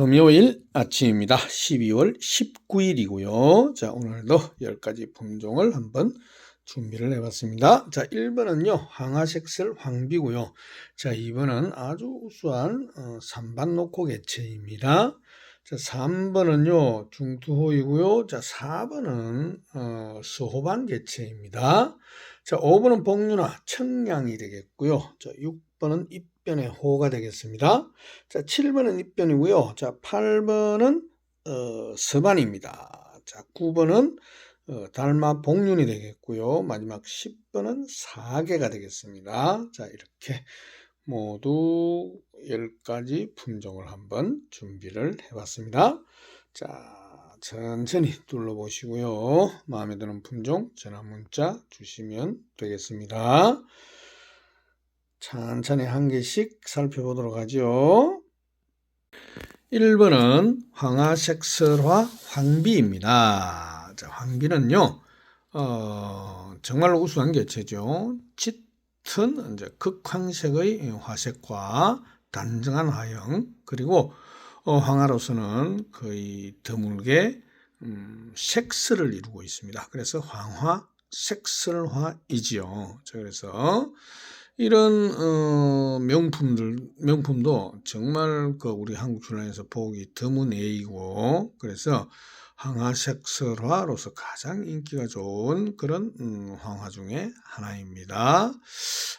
금요일 아침입니다. 12월 19일이고요. 자, 오늘도 10가지 품종을 한번 준비를 해봤습니다. 자, 1번은요, 황화색슬 황비고요. 자, 2번은 아주 우수한 어, 산반노코 개체입니다. 자, 3번은요, 중투호이고요. 자, 4번은 어, 서호반 개체입니다. 자, 5번은 복류나 청량이 되겠고요. 자, 6번은 입 변의 호가 되겠습니다. 자, 7번은 입변이고요. 자, 8번은 어, 서반입니다. 자, 9번은 어, 달마 복륜이 되겠고요. 마지막 10번은 사계가 되겠습니다. 자, 이렇게 모두 10가지 품종을 한번 준비를 해봤습니다. 자, 천천히 둘러보시고요. 마음에 드는 품종 전화 문자 주시면 되겠습니다. 천천히 한 개씩 살펴보도록 하죠. 1번은 황화색설화 황비입니다. 자, 황비는요, 어, 정말로 우수한 개체죠. 짙은 이제 극황색의 화색과 단정한 화형, 그리고 어, 황화로서는 거의 드물게 음, 색슬을 이루고 있습니다. 그래서 황화 색슬화이지요. 자, 그래서 이런 어, 명품들 명품도 정말 그 우리 한국 출판에서 보기 드문 A이고 그래서 황화색설화로서 가장 인기가 좋은 그런 음, 황화 중에 하나입니다.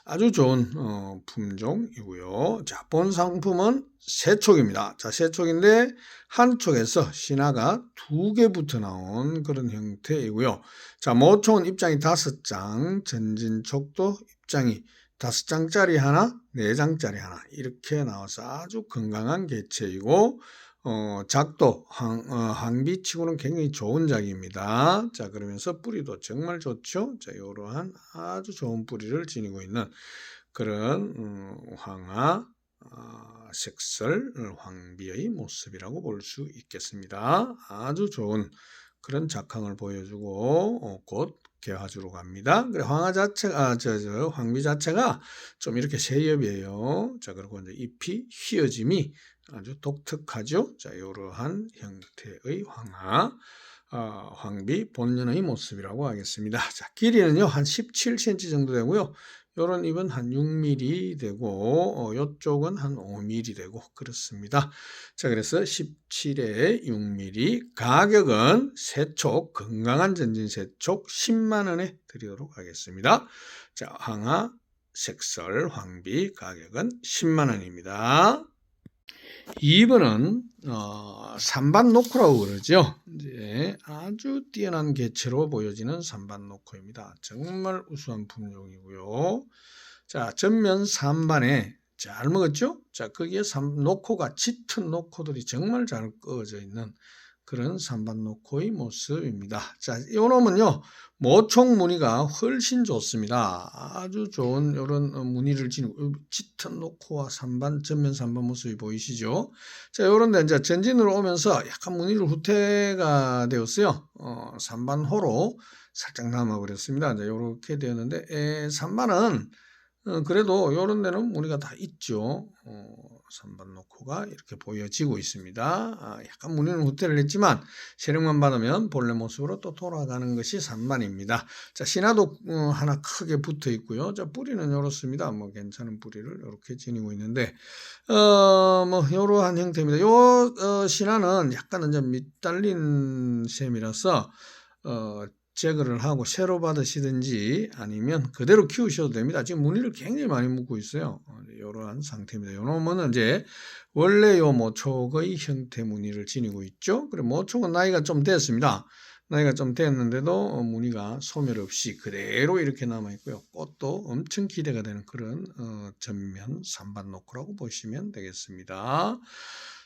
아주 좋은 어, 품종이고요. 자, 본 상품은 세 촉입니다. 자, 세 촉인데 한 촉에서 신화가 두개 붙어 나온 그런 형태이고요. 자, 모총은 입장이 다섯 장, 전진촉도 입장이 다섯 장짜리 하나, 네 장짜리 하나 이렇게 나와서 아주 건강한 개체이고 어, 작도 황, 어, 황비치고는 굉장히 좋은 작입니다. 자 그러면서 뿌리도 정말 좋죠. 자 이러한 아주 좋은 뿌리를 지니고 있는 그런 음, 황화 어, 색설 황비의 모습이라고 볼 수 있겠습니다. 아주 좋은 그런 작황을 보여주고 어, 곧 개화주로 갑니다. 그래 황화 자체가 아, 저, 저 황비 자체가 좀 이렇게 세엽이에요. 자 그리고 이제 잎이 휘어짐이 아주 독특하죠. 자 이러한 형태의 황화 어, 황비 본연의 모습이라고 하겠습니다. 자 길이는요 한 17cm 정도 되고요. 요런 잎은 한 6mm 되고 어, 요쪽은 한 5mm 되고 그렇습니다. 자 그래서 17에 6mm 가격은 세촉 건강한 전진 세촉 10만 원에 드리도록 하겠습니다. 자 황하 색설 황비 가격은 10만 원입니다. 2번은 어, 산반 노코라고 그러죠. 이제 아주 뛰어난 개체로 보여지는 산반 노코입니다. 정말 우수한 품종이고요. 자, 전면 산반에 잘 먹었죠? 자, 거기에 삼, 노코가 짙은 노코들이 정말 잘 꺼져 있는 그런 산반노코의 모습입니다. 자, 요 놈은요, 모총 무늬가 훨씬 좋습니다. 아주 좋은 이런 무늬를 지니고, 짙은 노코와 산반, 전면 산반 모습이 보이시죠? 자, 요런데 이제 전진으로 오면서 약간 무늬를 후퇴가 되었어요. 어, 산반호로 살짝 남아버렸습니다. 이제 요렇게 되었는데, 에, 산반은 어, 그래도 요런 데는 무늬가 다 있죠. 어, 3번 노코가 이렇게 보여지고 있습니다. 아, 약간 무늬는 후퇴를 했지만 세력만 받으면 본래 모습으로 또 돌아가는 것이 3반입니다. 자, 신화도 어, 하나 크게 붙어 있고요. 자, 뿌리는 이렇습니다. 뭐 괜찮은 뿌리를 이렇게 지니고 있는데 어, 뭐 이러한 형태입니다. 요 어, 신화는 약간 이제 밑달린 셈이라서 어, 제거를 하고 새로 받으시든지 아니면 그대로 키우셔도 됩니다. 지금 무늬를 굉장히 많이 묶고 있어요. 이러한 상태입니다. 요 놈은 이제 원래 요 모촉의 형태 무늬를 지니고 있죠. 그리고 모촉은 나이가 좀 됐습니다. 나이가 좀 됐는데도 무늬가 소멸 없이 그대로 이렇게 남아 있고요. 꽃도 엄청 기대가 되는 그런 어, 전면 산반 노크라고 보시면 되겠습니다.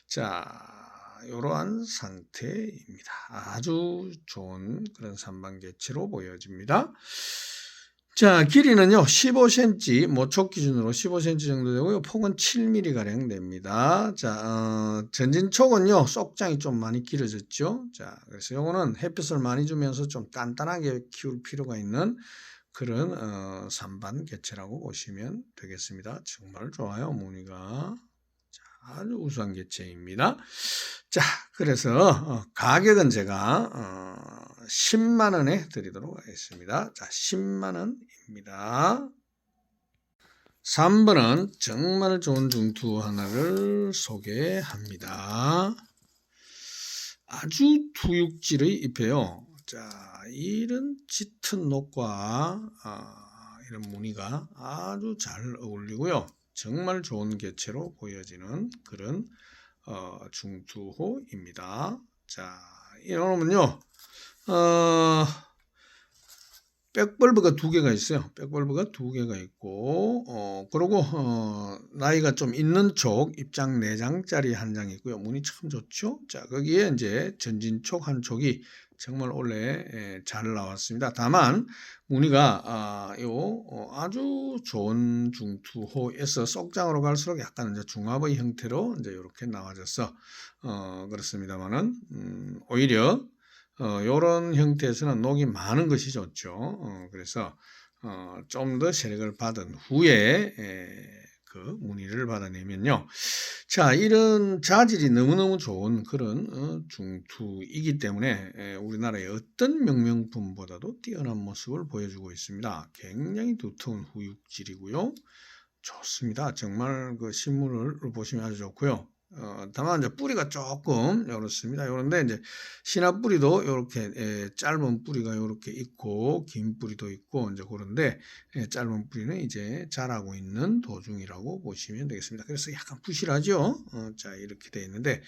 자, 이러한 상태입니다. 아주 좋은 그런 산반개체로 보여집니다. 자, 길이는요, 15cm, 모촉 기준으로 15cm 정도 되고요. 폭은 7mm가량 됩니다. 자, 어, 전진촉은요, 속장이 좀 많이 길어졌죠. 자, 그래서 요거는 햇빛을 많이 주면서 좀 단단하게 키울 필요가 있는 그런, 어, 산반 개체라고 보시면 되겠습니다. 정말 좋아요, 무늬가. 자, 아주 우수한 개체입니다. 자, 그래서 어, 가격은 제가 어, 10만 원에 드리도록 하겠습니다. 자, 10만 원입니다. 3번은 정말 좋은 중투 하나를 소개합니다. 아주 투육질의 잎이에요. 자, 이런 짙은 녹과 아, 이런 무늬가 아주 잘 어울리고요. 정말 좋은 개체로 보여지는 그런 어, 중투호입니다. 자, 이놈은요, 어, 백벌브가 두 개가 있어요. 백벌브가 두 개가 있고, 어, 그리고, 어, 나이가 좀 있는 쪽, 입장 4장짜리 한 장 있고요. 무늬 참 좋죠? 자, 거기에 이제 전진촉 한 촉이 정말 원래 예, 잘 나왔습니다. 다만, 무늬가, 아, 요, 어, 아주 좋은 중투호에서 쏙장으로 갈수록 약간 이제 중합의 형태로 이제 이렇게 나와져서, 어, 그렇습니다만은, 음, 오히려, 어, 요런 형태에서는 녹이 많은 것이 좋죠. 어, 그래서 어, 좀 더 세력을 받은 후에 에, 그 무늬를 받아내면요. 자, 이런 자질이 너무너무 좋은 그런 어, 중투이기 때문에 에, 우리나라의 어떤 명명품보다도 뛰어난 모습을 보여주고 있습니다. 굉장히 두터운 후육질이고요. 좋습니다. 정말 그 신문을 보시면 아주 좋고요. 어, 다만 이제 뿌리가 조금 이렇습니다. 요런데 이제 신화 뿌리도 이렇게 예, 짧은 뿌리가 이렇게 있고 긴 뿌리도 있고 이제 그런데 예, 짧은 뿌리는 이제 자라고 있는 도중이라고 보시면 되겠습니다. 그래서 약간 부실하죠. 어, 자 이렇게 돼 있는데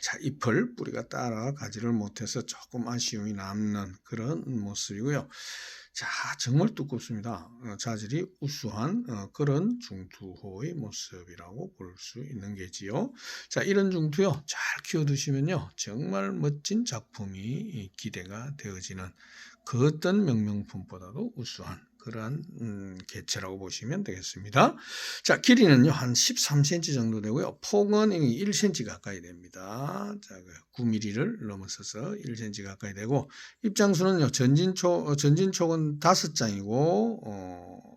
자 잎을 뿌리가 따라가지를 못해서 조금 아쉬움이 남는 그런 모습이고요. 자, 정말 두껍습니다. 어, 자질이 우수한 어, 그런 중투호의 모습이라고 볼 수 있는 게지요. 자, 이런 중투요. 잘 키워두시면요. 정말 멋진 작품이 기대가 되어지는 그 어떤 명명품보다도 우수한 그러한 음, 개체라고 보시면 되겠습니다. 자, 길이는요 한 13cm 정도 되고요. 폭은 1cm 가까이 됩니다. 자, 9mm를 넘어서서 1cm 가까이 되고 입장수는요 전진촉 어, 전진촉은 5장이고 어,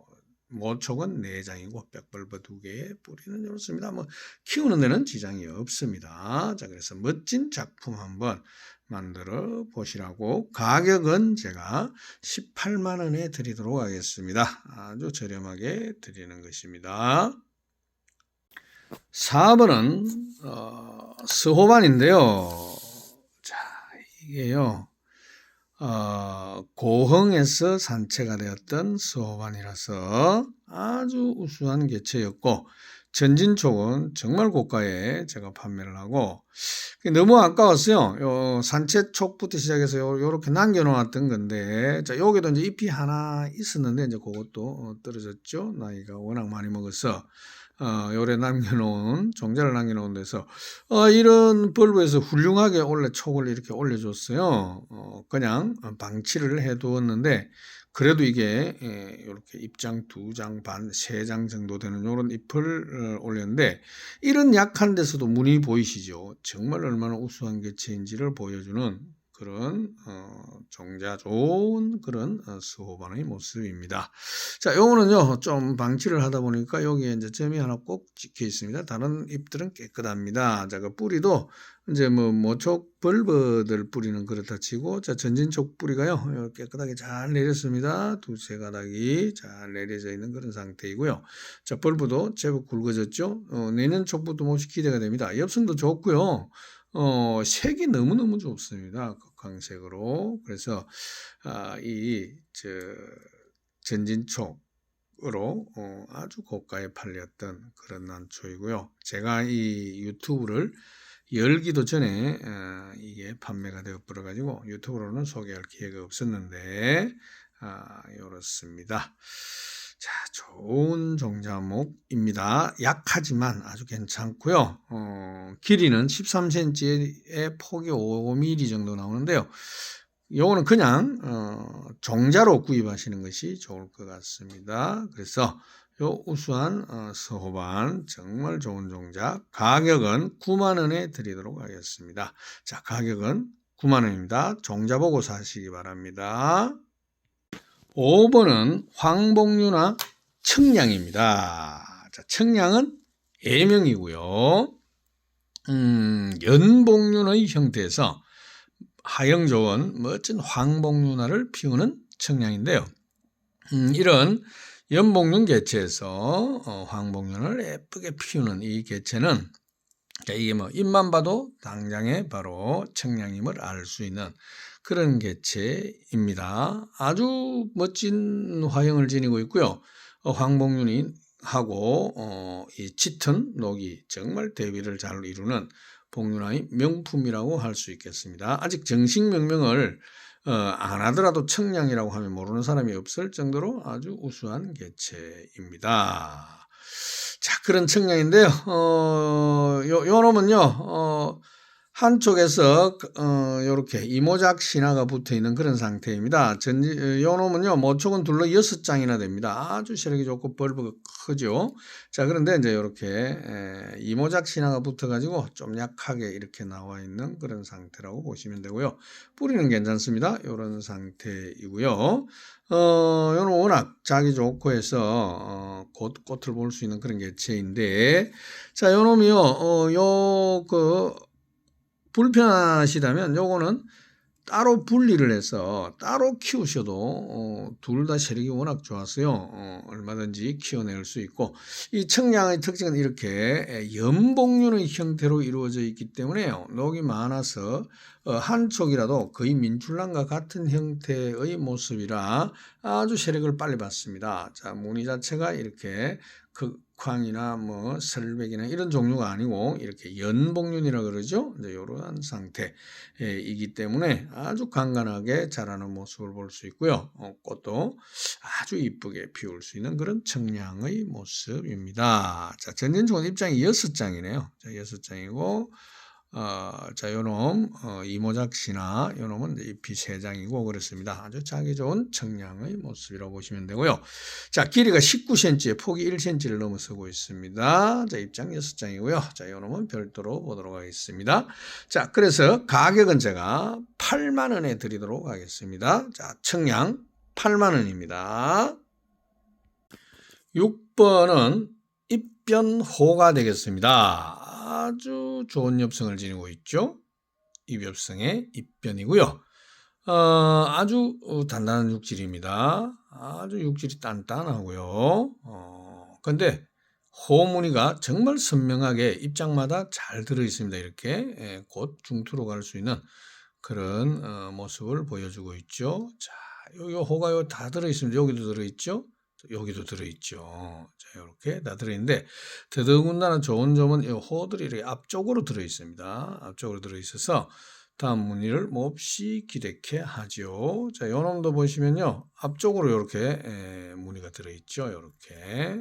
모촉은 4장이고 백벌버 2개에 뿌리는 이렇습니다. 뭐 키우는 데는 지장이 없습니다. 자, 그래서 멋진 작품 한번 만들어 보시라고 가격은 제가 18만 원에 드리도록 하겠습니다. 아주 저렴하게 드리는 것입니다. 4번은 어, 스호반인데요. 자, 이게요. 어, 고흥에서 산채가 되었던 스호반이라서 아주 우수한 개체였고 전진 쪽은 정말 고가에 제가 판매를 하고 너무 아까웠어요. 요 산채 촉부터 시작해서 요, 요렇게 남겨놓았던 건데 자 여기도 이제 잎이 하나 있었는데 이제 그것도 어, 떨어졌죠. 나이가 워낙 많이 먹어서 어, 요래 남겨놓은 종자를 남겨놓은 데서 어, 이런 벌브에서 훌륭하게 원래 촉을 이렇게 올려줬어요. 어, 그냥 방치를 해두었는데 그래도 이게 이렇게 예, 입장 두 장 반, 세 장 정도 되는 이런 잎을 어, 올렸는데 이런 약한 데서도 무늬 보이시죠? 정말 얼마나 우수한 개체인지를 보여주는 그런 어, 종자 좋은 그런 어, 수호반의 모습입니다. 자, 요거는요 좀 방치를 하다 보니까 여기에 이제 점이 하나 꼭 찍혀 있습니다. 다른 잎들은 깨끗합니다. 자, 그 뿌리도 이제 뭐 모촉 벌버들 뿌리는 그렇다 치고 자 전진촉 뿌리가요 깨끗하게 잘 내렸습니다. 두세 가닥이 잘 내려져 있는 그런 상태이고요. 자 벌브도 제법 굵어졌죠. 어, 내년 촉부터 몹시 기대가 됩니다. 엽성도 좋고요. 어, 색이 너무너무 좋습니다. 극광색으로. 그래서, 아, 이, 저, 전진촉 으로 어, 아주 고가에 팔렸던 그런 난초이고요. 제가 이 유튜브를 열기도 전에 어, 이게 판매가 되어 버려 가지고 유튜브로는 소개할 기회가 없었는데 아, 이렇습니다. 자, 좋은 종자목입니다. 약하지만 아주 괜찮고요. 어, 길이는 13cm에 폭이 5mm 정도 나오는데요. 요거는 그냥 어, 종자로 구입하시는 것이 좋을 것 같습니다. 그래서 요 우수한 어, 서호반 정말 좋은 종자 가격은 9만 원에 드리도록 하겠습니다. 자, 가격은 9만 원입니다. 종자 보고 사시기 바랍니다. 5번은 황복류나 청량입니다. 자, 청량은 예명이고요. 음, 연복륜의 형태에서 하영 좋은 멋진 황복륜화를 피우는 청량인데요. 음, 이런 연복륜 개체에서 어, 황복륜을 예쁘게 피우는 이 개체는 자, 이게 뭐 입만 봐도 당장에 바로 청량임을 알 수 있는 그런 개체입니다. 아주 멋진 화형을 지니고 있고요. 어, 황복륜이 하고 어, 이 짙은 녹이 정말 대비를 잘 이루는 복륜화의 명품이라고 할 수 있겠습니다. 아직 정식 명명을 어, 안 하더라도 청량이라고 하면 모르는 사람이 없을 정도로 아주 우수한 개체입니다. 자, 그런 청량인데요. 어, 요, 요 놈은요, 어, 한쪽에서, 어, 요렇게 이모작 신화가 붙어 있는 그런 상태입니다. 전, 요 놈은요, 모촉은 둘러 여섯 장이나 됩니다. 아주 시력이 좋고 벌브가 크죠. 자, 그런데 이제 요렇게, 에, 이모작 신화가 붙어가지고 좀 약하게 이렇게 나와 있는 그런 상태라고 보시면 되고요. 뿌리는 괜찮습니다. 요런 상태이고요. 어, 요는 워낙 자기 좋고 해서, 어, 꽃, 꽃을 볼 수 있는 그런 개체인데, 자, 요 놈이요, 어, 요, 그, 불편하시다면 요거는 따로 분리를 해서 따로 키우셔도 어, 둘 다 세력이 워낙 좋아서요. 어, 얼마든지 키워낼 수 있고 이 청량의 특징은 이렇게 연복륜의 형태로 이루어져 있기 때문에요. 녹이 많아서 어, 한쪽이라도 거의 민출란과 같은 형태의 모습이라 아주 세력을 빨리 받습니다. 자 무늬 자체가 이렇게 극황이나 뭐 설백이나 이런 종류가 아니고 이렇게 연복륜이라 그러죠. 이제 이러한 상태이기 때문에 아주 간간하게 자라는 모습을 볼 수 있고요. 어, 꽃도 아주 이쁘게 피울 수 있는 그런 청량의 모습입니다. 자, 전진종은 입장이 여섯 장이네요. 자, 여섯 장이고 어, 자, 요놈, 어, 이모작시나, 요놈은 이제 잎이 세 장이고 그렇습니다. 아주 자기 좋은 청량의 모습이라고 보시면 되고요. 자, 길이가 19cm에 폭이 1cm를 넘어서고 있습니다. 자, 입장 6장이고요. 자, 요놈은 별도로 보도록 하겠습니다. 자, 그래서 가격은 제가 8만원에 드리도록 하겠습니다. 자, 청량 8만원입니다. 6번은 입변호가 되겠습니다. 아주 좋은 엽성을 지니고 있죠. 입엽성의 입변이고요. 어, 아주 단단한 육질입니다. 아주 육질이 단단하고요. 어, 근데 호무늬가 정말 선명하게 입장마다 잘 들어 있습니다. 이렇게 예, 곧 중투로 갈 수 있는 그런 어, 모습을 보여주고 있죠. 자, 요, 요 호가 요 다 들어 있습니다. 여기도 들어 있죠. 여기도 들어있죠. 자, 이렇게 다 들어있는데, 더더군다나 좋은 점은 이 호들이 이렇게 앞쪽으로 들어있습니다. 앞쪽으로 들어있어서 다음 무늬를 몹시 기대케 하죠. 자, 요 놈도 보시면요. 앞쪽으로 이렇게 에, 무늬가 들어있죠. 이렇게. 에.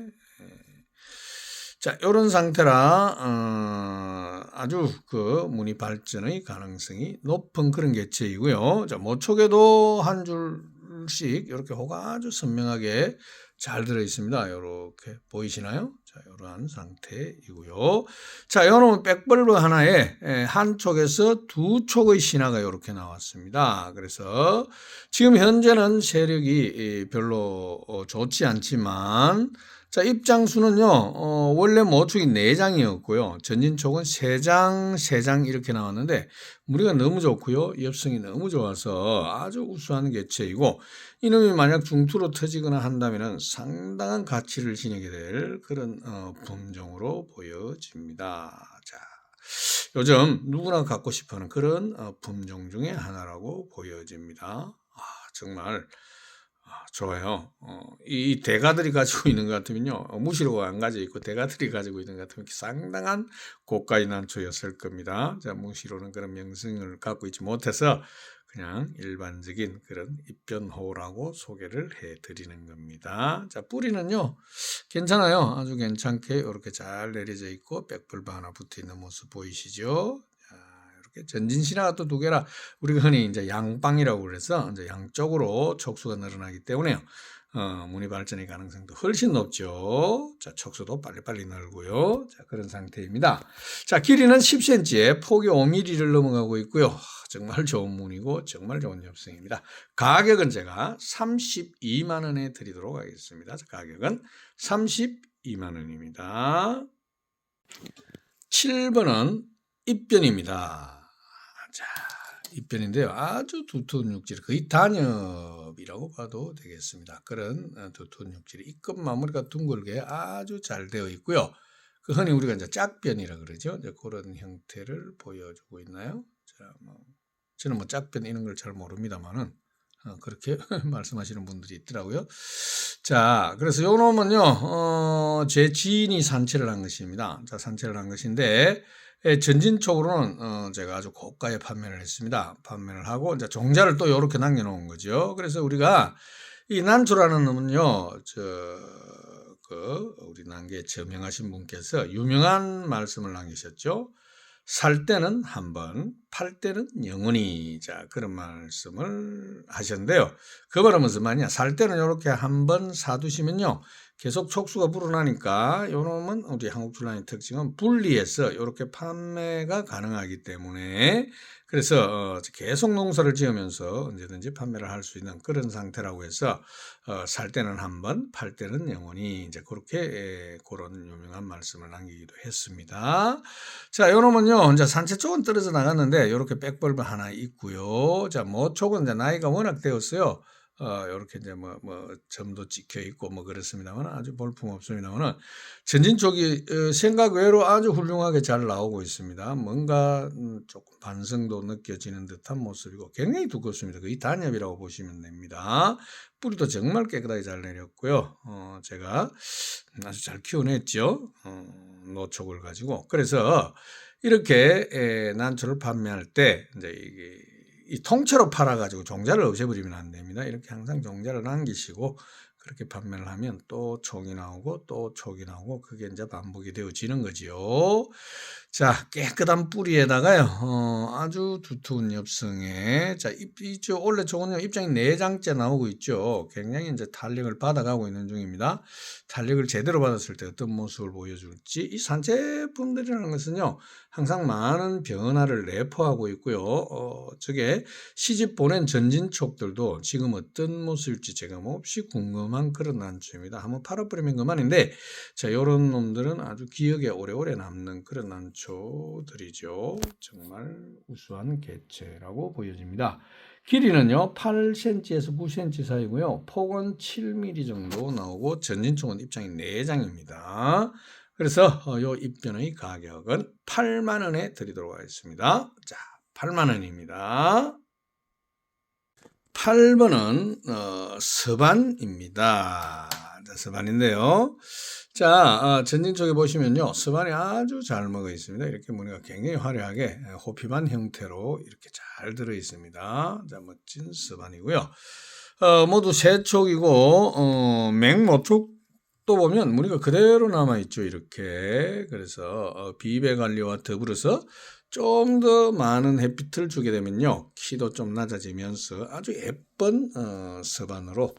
자, 이런 상태라 어, 아주 그 무늬 발전의 가능성이 높은 그런 개체이고요. 자, 모촉에도 한 줄씩 이렇게 호가 아주 선명하게 잘 들어 있습니다. 이렇게 보이시나요? 자, 이러한 상태이고요. 자, 요놈은 백벌브 하나에 한쪽에서 두 촉의 신화가 이렇게 나왔습니다. 그래서 지금 현재는 세력이 별로 어, 좋지 않지만 자, 입장수는요, 어, 원래 모축이 4장이었고요. 전진촉은 3장, 3장 이렇게 나왔는데, 무리가 너무 좋고요. 엽성이 너무 좋아서 아주 우수한 개체이고, 이놈이 만약 중투로 터지거나 한다면 상당한 가치를 지니게 될 그런 어, 품종으로 보여집니다. 자, 요즘 누구나 갖고 싶어 하는 그런 어, 품종 중에 하나라고 보여집니다. 아, 정말 아, 좋아요. 어, 이 대가들이 가지고 있는 것 같으면요. 어, 무시로가 안 가지고 있고 대가들이 가지고 있는 것 같으면 상당한 고가의 난초였을 겁니다. 자, 무시로는 그런 명성을 갖고 있지 못해서 그냥 일반적인 그런 입변호라고 소개를 해 드리는 겁니다. 자, 뿌리는요. 괜찮아요. 아주 괜찮게 이렇게 잘 내려져 있고 백불바 하나 붙어 있는 모습 보이시죠? 전진 신화가 또 두 개라 우리가 흔히 이제 양방이라고 그래서 이제 양쪽으로 촉수가 늘어나기 때문에요. 어, 무늬 발전의 가능성도 훨씬 높죠. 자, 촉수도 빨리빨리 늘고요. 자, 그런 상태입니다. 자, 길이는 10cm에 폭이 5mm를 넘어가고 있고요. 정말 좋은 무늬고 정말 좋은 엽성입니다. 가격은 제가 32만 원에 드리도록 하겠습니다. 자, 가격은 32만 원입니다. 7번은 입변입니다. 자, 입변인데요. 아주 두터운 육질, 거의 단엽이라고 봐도 되겠습니다. 그런 어, 두터운 육질이 입끝 마무리가 둥글게 아주 잘 되어 있고요. 그 흔히 우리가 이제 짝변이라 그러죠. 이제 그런 형태를 보여주고 있나요? 자, 뭐 저는 뭐 짝변 이런 걸 잘 모릅니다만은 어, 그렇게 말씀하시는 분들이 있더라고요. 자, 그래서 요 놈은요, 어, 제 지인이 산채를 한 것입니다. 자, 산채를 한 것인데, 예, 전진 쪽으로는 어, 제가 아주 고가에 판매를 했습니다. 판매를 하고 이제 종자를 또 이렇게 남겨놓은 거죠. 그래서 우리가 이 난초라는 놈은요, 저 그 우리 난게 저명하신 분께서 유명한 말씀을 남기셨죠. 살 때는 한 번, 팔 때는 영원히 자 그런 말씀을 하셨는데요. 그 말은 무슨 말이냐? 살 때는 이렇게 한 번 사두시면요. 계속 촉수가 불어나니까 요놈은 우리 한국출란의 특징은 분리해서 이렇게 판매가 가능하기 때문에 그래서 어, 계속 농사를 지으면서 언제든지 판매를 할 수 있는 그런 상태라고 해서 어, 살 때는 한 번, 팔 때는 영원히 이제 그렇게 에, 그런 유명한 말씀을 남기기도 했습니다. 자, 요놈은요, 이제 산채 쪽은 떨어져 나갔는데 이렇게 백벌브 하나 있고요. 자, 모촉은 이제 나이가 워낙 되었어요. 어, 요렇게 이제 뭐, 뭐, 점도 찍혀 있고 뭐 그렇습니다만 아주 볼품 없습니다만 전진 쪽이 어, 생각 외로 아주 훌륭하게 잘 나오고 있습니다. 뭔가 음, 조금 반성도 느껴지는 듯한 모습이고 굉장히 두껍습니다. 거의 단엽이라고 보시면 됩니다. 뿌리도 정말 깨끗하게 잘 내렸고요. 어, 제가 아주 잘 키워냈죠. 어, 노촉을 가지고. 그래서 이렇게 에, 난초를 판매할 때 이제 이게 이 통째로 팔아가지고 종자를 없애버리면 안 됩니다. 이렇게 항상 종자를 남기시고 그렇게 판매를 하면 또 촉이 나오고 또 촉이 나오고 그게 이제 반복이 되어지는 거지요. 자, 깨끗한 뿌리에다가요, 어, 아주 두터운 엽성에, 자, 입, 이죠. 원래 저거는 입장이 4장째 나오고 있죠. 굉장히 이제 탄력을 받아가고 있는 중입니다. 탄력을 제대로 받았을 때 어떤 모습을 보여줄지, 이 산채품들이라는 것은요, 항상 많은 변화를 내포하고 있고요. 어, 저게 시집 보낸 전진촉들도 지금 어떤 모습일지 제가 몹시 궁금한 그런 난초입니다. 한번 팔아버리면 그만인데, 자, 요런 놈들은 아주 기억에 오래오래 남는 그런 난초 개체들이죠. 정말 우수한 개체라고 보여집니다. 길이는요 8cm에서 9cm 사이고요. 폭은 7mm 정도 나오고 전진총은 입장이 4장입니다. 그래서 어, 요 입변의 가격은 8만 원에 드리도록 하겠습니다. 자, 8만 원입니다. 8번은 어, 서반입니다. 서반인데요. 자, 어, 전진 쪽에 보시면요. 스반이 아주 잘 먹어 있습니다. 이렇게 무늬가 굉장히 화려하게 호피반 형태로 이렇게 잘 들어 있습니다. 자, 멋진 스반이고요. 어, 모두 세 촉이고, 어, 맹모촉도 보면 무늬가 그대로 남아있죠. 이렇게. 그래서, 어, 비배 관리와 더불어서 좀 더 많은 햇빛을 주게 되면요. 키도 좀 낮아지면서 아주 예쁜, 어, 서반으로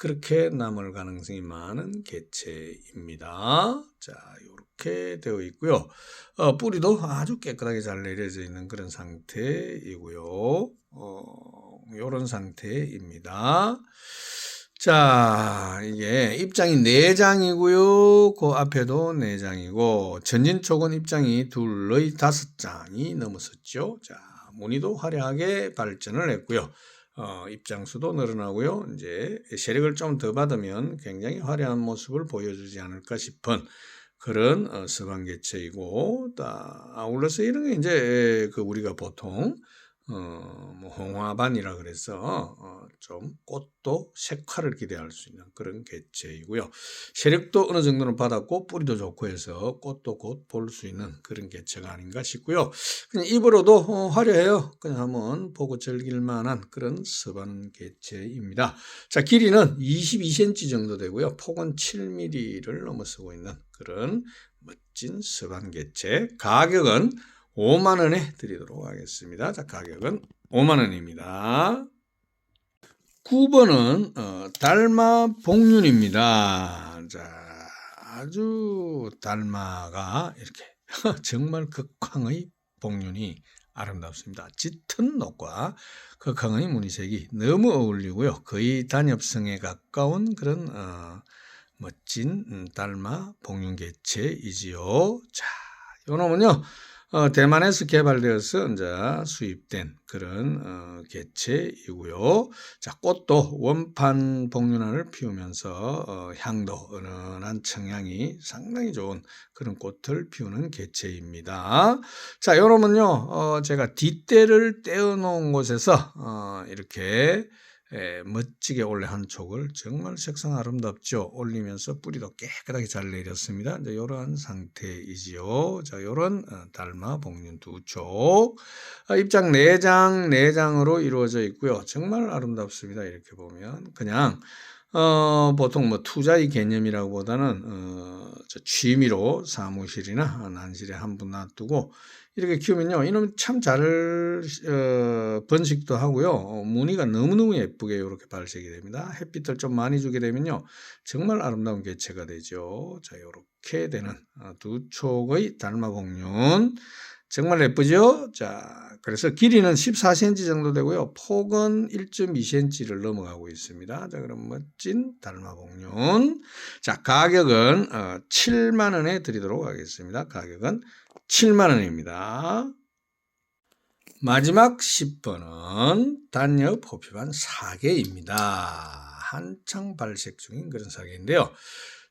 그렇게 남을 가능성이 많은 개체입니다. 자, 이렇게 되어 있고요. 어, 뿌리도 아주 깨끗하게 잘 내려져 있는 그런 상태이고요. 어, 이런 상태입니다. 자, 이게 입장이 4장이고요. 그 앞에도 4장이고, 전진 쪽은 입장이 둘의 5장이 넘었었죠. 자, 무늬도 화려하게 발전을 했고요. 어, 입장수도 늘어나고요. 이제 세력을 좀 더 받으면 굉장히 화려한 모습을 보여주지 않을까 싶은 그런 어, 서방 개체이고 아울러서 이런 게 이제 그 우리가 보통 어, 뭐 홍화반이라 그래서 어, 좀 꽃도 색화를 기대할 수 있는 그런 개체이고요. 세력도 어느 정도는 받았고 뿌리도 좋고 해서 꽃도 곧 볼 수 있는 그런 개체가 아닌가 싶고요. 그냥 입으로도 어, 화려해요. 그냥 한번 보고 즐길 만한 그런 서반 개체입니다. 자, 길이는 22cm 정도 되고요. 폭은 7mm를 넘어서고 있는 그런 멋진 서반 개체. 가격은 5만 원에 드리도록 하겠습니다. 자, 가격은 5만 원입니다. 9번은 어, 달마 복륜입니다. 자, 아주 달마가 이렇게 정말 극황의 복륜이 아름답습니다. 짙은 녹과 극황의 무늬색이 너무 어울리고요. 거의 단엽성에 가까운 그런 어, 멋진 음, 달마 복륜 개체이지요. 자, 요 놈은요. 어, 대만에서 개발되어서 이제 수입된 그런 어, 개체이고요. 자, 꽃도 원판 복륜화를 피우면서 어, 향도 은은한 청향이 상당히 좋은 그런 꽃을 피우는 개체입니다. 자, 여러분요, 어, 제가 뒷대를 떼어 놓은 곳에서 어, 이렇게 에, 멋지게 올해 한 촉을 정말 색상 아름답죠. 올리면서 뿌리도 깨끗하게 잘 내렸습니다. 이제 이러한 상태이지요. 자, 요런 어, 달마 복륜 두 촉. 아, 입장 네 장, 네 장으로 이루어져 있고요. 정말 아름답습니다. 이렇게 보면 그냥 어, 보통 뭐 투자의 개념이라고 보다는 어, 저 취미로 사무실이나 난실에 한 분 놔두고 이렇게 키우면요. 이놈 참잘 어, 번식도 하고요. 어, 무늬가 너무너무 예쁘게 이렇게 발색이 됩니다. 햇빛을 좀 많이 주게 되면요. 정말 아름다운 개체가 되죠. 자, 이렇게 되는 어, 두 촉의 달마공륜. 정말 예쁘죠? 자, 그래서 길이는 14cm 정도 되고요. 폭은 1.2cm를 넘어가고 있습니다. 자, 그럼 멋진 달마공륜. 자, 가격은 어, 7만 원에 드리도록 하겠습니다. 가격은 7만 원입니다. 마지막 10번은 단엽 호피반 사계입니다. 한창 발색 중인 그런 사계인데요.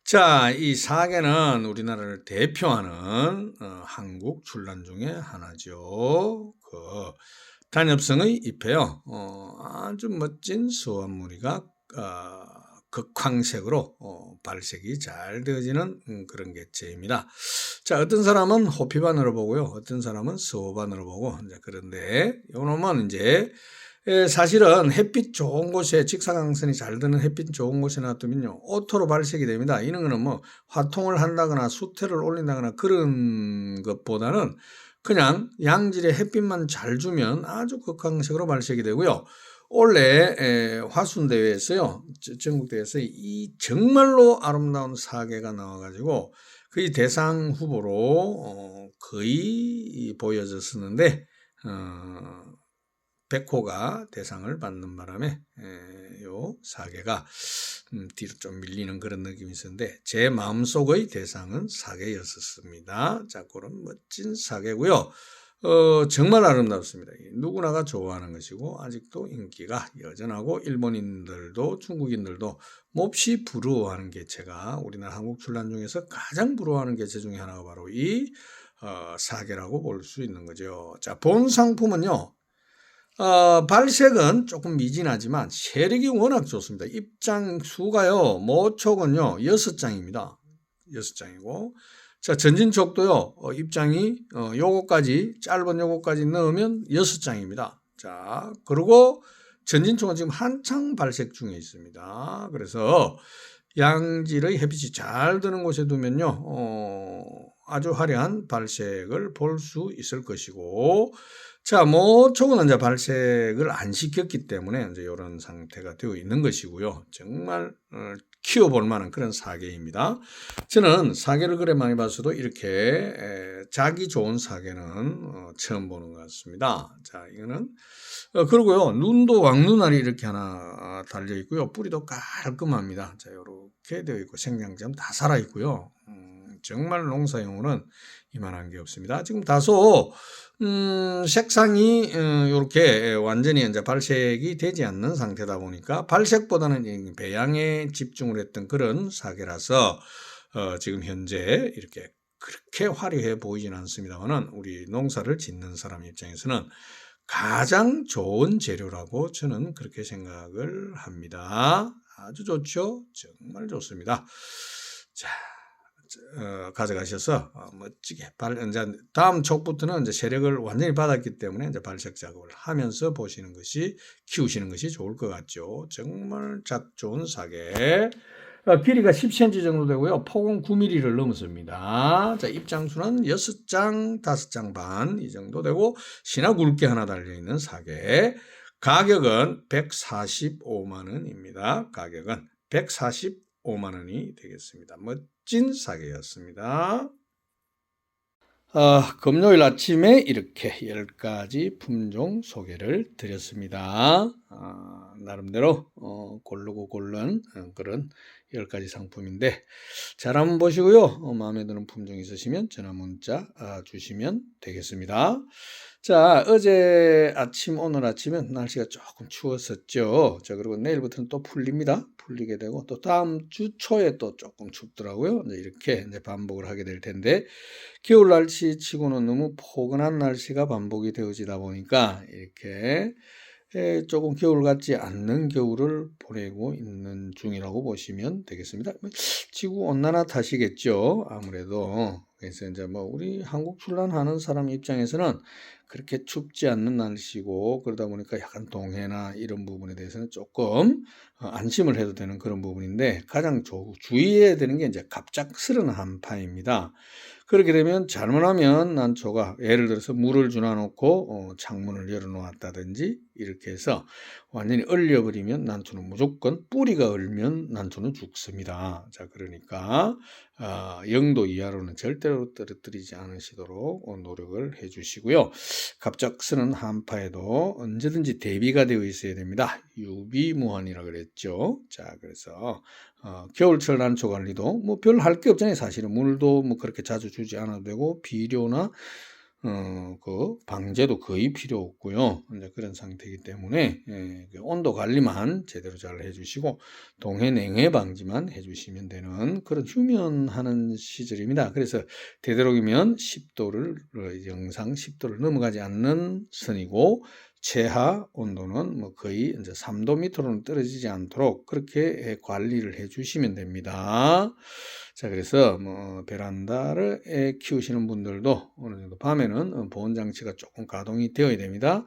자, 이 사계는 우리나라를 대표하는 어, 한국 출란 중에 하나죠. 그 단엽성의 잎에요. 어, 아주 멋진 수원 무늬가 어, 극황색으로 어, 발색이 잘 되어지는 음, 그런 개체입니다. 자, 어떤 사람은 호피반으로 보고요. 어떤 사람은 수호반으로 보고 그런데 요놈은 이제 에, 사실은 햇빛 좋은 곳에 직사광선이 잘 드는 햇빛 좋은 곳에 놔두면요 오토로 발색이 됩니다. 이런 거는 뭐 화통을 한다거나 수태를 올린다거나 그런 것보다는 그냥 양질의 햇빛만 잘 주면 아주 극황색으로 발색이 되고요. 올해 화순대회에서요, 전국대회에서 이 정말로 아름다운 사계가 나와가지고 거의 대상 후보로 어, 거의 보여졌었는데, 어, 백호가 대상을 받는 바람에 요 사계가 음, 뒤로 좀 밀리는 그런 느낌이 있었는데 제 마음속의 대상은 사계였었습니다. 자, 그런 멋진 사계고요. 어, 정말 아름답습니다. 누구나가 좋아하는 것이고 아직도 인기가 여전하고 일본인들도 중국인들도 몹시 부러워하는 개체가 우리나라 한국 출란 중에서 가장 부러워하는 개체 중에 하나가 바로 이 어, 사계라고 볼 수 있는 거죠. 자, 본 상품은요. 어, 발색은 조금 미진하지만 세력이 워낙 좋습니다. 입장 수가요. 모촉은요. 6장입니다. 6장이고 자, 전진촉도요, 어, 입장이, 어, 요거까지, 짧은 요거까지 넣으면 여섯 장입니다. 자, 그리고 전진촉은 지금 한창 발색 중에 있습니다. 그래서 양질의 햇빛이 잘 드는 곳에 두면요, 어, 아주 화려한 발색을 볼 수 있을 것이고, 자, 모촉은 이제 발색을 안 시켰기 때문에 이제 이런 상태가 되어 있는 것이고요. 정말 어, 키워볼 만한 그런 사계입니다. 저는 사계를 그래 많이 봤어도 이렇게 자기 좋은 사계는 어, 처음 보는 것 같습니다. 자, 이거는 어, 그리고요 눈도 왕눈알이 이렇게 하나 달려 있고요 뿌리도 깔끔합니다. 자, 이렇게 되어 있고 생장점 다 살아 있고요. 음, 정말 농사용으로는 이만한 게 없습니다. 지금 다소 음, 색상이 이렇게 어, 완전히 이제 발색이 되지 않는 상태다 보니까 발색보다는 배양에 집중을 했던 그런 사계라서 어, 지금 현재 이렇게 그렇게 화려해 보이진 않습니다만은 우리 농사를 짓는 사람 입장에서는 가장 좋은 재료라고 저는 그렇게 생각을 합니다. 아주 좋죠? 정말 좋습니다. 자. 어, 가져가셔서 어, 멋지게 발 이제 다음 촉부터는 이제 세력을 완전히 받았기 때문에 이제 발색 작업을 하면서 보시는 것이 키우시는 것이 좋을 것 같죠. 정말 작 좋은 사계. 어, 길이가 10cm 정도 되고요. 폭은 9mm를 넘었습니다. 자, 입장수는 6장, 5장 반 이 정도 되고 신화 굵게 하나 달려 있는 사계. 가격은 145만 원입니다. 가격은 145만 원이 되겠습니다. 멋 진 사계였습니다. 아, 금요일 아침에 이렇게 10가지 품종 소개를 드렸습니다. 아, 나름대로 어, 고르고 고른 어, 그런 10가지 상품인데 잘 한번 보시고요. 어, 마음에 드는 품종 있으시면 전화 문자 아, 주시면 되겠습니다. 자, 어제 아침, 오늘 아침은 날씨가 조금 추웠었죠. 자, 그리고 내일부터는 또 풀립니다. 풀리게 되고, 또 다음 주 초에 또 조금 춥더라고요. 이제 이렇게 이제 반복을 하게 될 텐데, 겨울 날씨 치고는 너무 포근한 날씨가 반복이 되어지다 보니까, 이렇게 에, 조금 겨울 같지 않는 겨울을 보내고 있는 중이라고 보시면 되겠습니다. 뭐, 지구 온난화 탓이겠죠. 아무래도. 그래서 이제 뭐 우리 한국 출란하는 사람 입장에서는 그렇게 춥지 않는 날씨고 그러다 보니까 약간 동해나 이런 부분에 대해서는 조금 어, 안심을 해도 되는 그런 부분인데 가장 조, 주의해야 되는 게 이제 갑작스런 한파입니다. 그렇게 되면 잘못하면 난초가 예를 들어서 물을 주나 놓고 어, 창문을 열어 놓았다든지 이렇게 해서 완전히 얼려버리면 난초는 무조건 뿌리가 얼면 난초는 죽습니다. 자 그러니까 어, 영도 이하로는 절대로 떨어뜨리지 않으시도록 어, 노력을 해주시고요. 갑작스런 한파에도 언제든지 대비가 되어 있어야 됩니다. 유비무환이라 그랬죠. 자 그래서 어, 겨울철 난초 관리도 뭐 별 할 게 없잖아요. 사실은 물도 뭐 그렇게 자주 주지 않아도 되고 비료나 어, 그 방제도 거의 필요 없고요. 이제 그런 상태이기 때문에 예, 그 온도 관리만 제대로 잘 해주시고 동해 냉해 방지만 해주시면 되는 그런 휴면하는 시절입니다. 그래서 되도록이면 10도를 어, 영상 10도를 넘어가지 않는 선이고 최하 온도는 뭐 거의 이제 3도 밑으로는 떨어지지 않도록 그렇게 관리를 해 주시면 됩니다. 자, 그래서 뭐 베란다를 키우시는 분들도 어느 정도 밤에는 보온 장치가 조금 가동이 되어야 됩니다.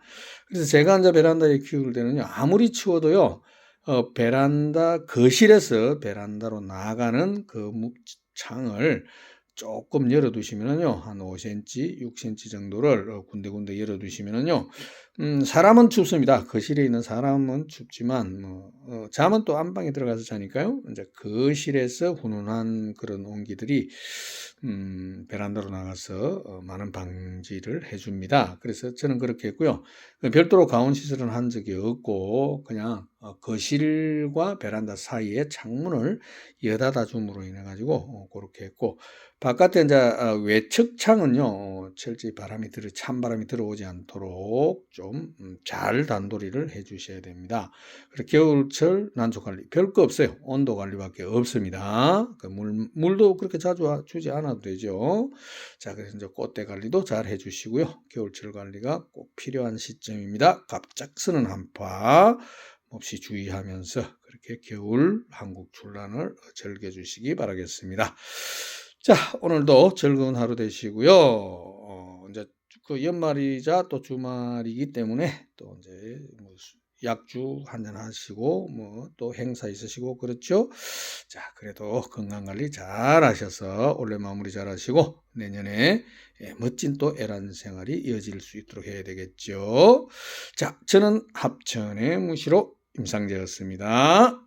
그래서 제가 앉아 베란다에 키울 때는요, 아무리 추워도요, 어, 베란다 거실에서 베란다로 나가는 그 창을 조금 열어두시면은요, 한 5cm, 6cm 정도를 어, 군데군데 열어두시면은요, 음, 사람은 춥습니다. 거실에 있는 사람은 춥지만, 뭐, 어, 잠은 또 안방에 들어가서 자니까요. 이제 거실에서 훈훈한 그런 온기들이, 음, 베란다로 나가서 어, 많은 방지를 해줍니다. 그래서 저는 그렇게 했고요. 별도로 가온 시설은 한 적이 없고, 그냥 어, 거실과 베란다 사이에 창문을 여닫아 줌으로 인해 가지고 어, 그렇게 했고 바깥에 이제 어, 외측 창은요 철저히 바람이 들어 찬 바람이 들어오지 않도록 좀 잘 단도리를 해주셔야 됩니다. 그리고 겨울철 난초 관리 별거 없어요. 온도 관리밖에 없습니다. 그물 물도 그렇게 자주 주지 않아도 되죠. 자 그래서 이제 꽃대 관리도 잘 해주시고요. 겨울철 관리가 꼭 필요한 시점입니다. 갑작스는 한파. 없이 주의하면서 그렇게 겨울 한국 출란을 즐겨주시기 바라겠습니다. 자, 오늘도 즐거운 하루 되시고요. 어, 이제 그 연말이자 또 주말이기 때문에 또 이제 뭐 약주 한잔 하시고 뭐 또 행사 있으시고 그렇죠. 자, 그래도 건강 관리 잘 하셔서 올해 마무리 잘 하시고 내년에 예, 멋진 또 애란 생활이 이어질 수 있도록 해야 되겠죠. 자, 저는 합천의 무시로 임상재였습니다.